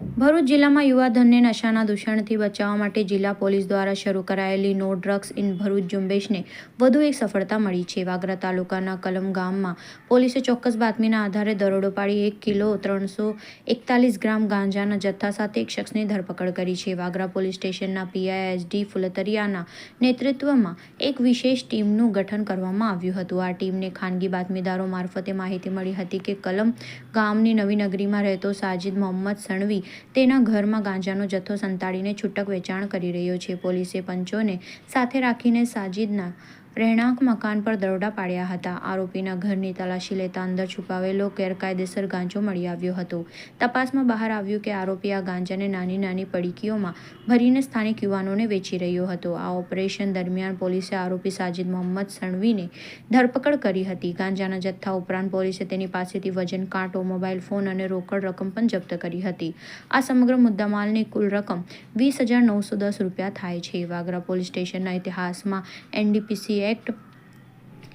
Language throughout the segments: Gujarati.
ભરૂચ જિલ્લામાં યુવાધનને નશાના દૂષણથી બચાવવા માટે જિલ્લા પોલીસ દ્વારા શરૂ કરાયેલી નો ડ્રગ્સ ઇન ભરૂચ ઝુંબેશને વધુ એક સફળતા મળી છે. વાગરા તાલુકાના કલમ ગામમાં પોલીસે ચોક્કસ બાતમીના આધારે દરોડો પાડી એક કિલો ત્રણસો એકતાલીસ ગ્રામ ગાંજાના જથ્થા સાથે એક શખ્સની ધરપકડ કરી છે. વાગરા પોલીસ સ્ટેશનના પીઆઈએસડી ફુલતરિયાના નેતૃત્વમાં એક વિશેષ ટીમનું ગઠન કરવામાં આવ્યું હતું. આ ટીમને ખાનગી બાતમીદારો મારફતે માહિતી મળી હતી કે કલમ ગામની નવી નગરીમાં રહેતો સાજિદ મોહમ્મદ સણવી તેના ઘરમાં ગાંજાનો જથ્થો સંતાડીને છૂટક વેચાણ કરી રહ્યો છે. પોલીસે પંચોને સાથે રાખીને સાજિદના રહેણાંક મકાન પર દરોડા પાડ્યા હતા. આરોપીના ઘરની તલાશી લેતા અંદર છુપાવેલો ગેરકાયદેસર ગાંજો મળી આવ્યો હતો. તપાસમાં બહાર આવ્યું કે આરોપી આ ગાંજાને નાની નાની પડીકીઓમાં ભરીને સ્થાનિક યુવાનોને વેચી રહ્યો હતો. આ ઓપરેશન દરમિયાન પોલીસે આરોપી સાજિદ મોહમ્મદ સણવીને ધરપકડ કરી હતી. ગાંજાના જથ્થા ઉપરાંત પોલીસે તેની પાસેથી વજન, કાંટો, મોબાઈલ ફોન અને રોકડ રકમ પણ જપ્ત કરી હતી. આ સમગ્ર મુદ્દામાલની કુલ રકમ વીસ હજાર નવસો દસ રૂપિયા થાય છે. વાગરા પોલીસ સ્ટેશનના ઇતિહાસમાં એનડીપીસી એક્ટ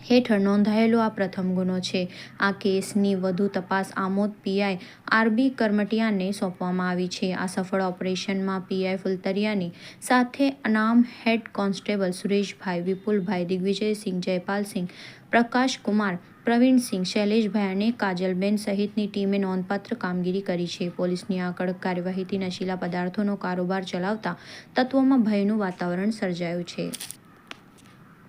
હેઠળ નોંધાયેલો આ પ્રથમ ગુનો છે. આ કેસની વધુ તપાસ આમોદ પીઆઈ આરબી કરમટિયાને સોંપવામાં આવી છે. આ સફળ ઓપરેશનમાં પીઆઈ ફુલતરિયાની સાથે અનામ હેડ કોન્સ્ટેબલ સુરેશભાઈ, વિપુલભાઈ, દિગ્વિજયસિંહ, જયપાલસિંહ, પ્રકાશકુમાર, પ્રવીણસિંહ, શૈલેષભાઈ અને કાજલબેન સહિતની ટીમે નોંધપાત્ર કામગીરી કરી છે. પોલીસની આ કડક કાર્યવાહીથી નશીલા પદાર્થોનો કારોબાર ચલાવતા તત્વોમાં ભયનું વાતાવરણ સર્જાયું છે.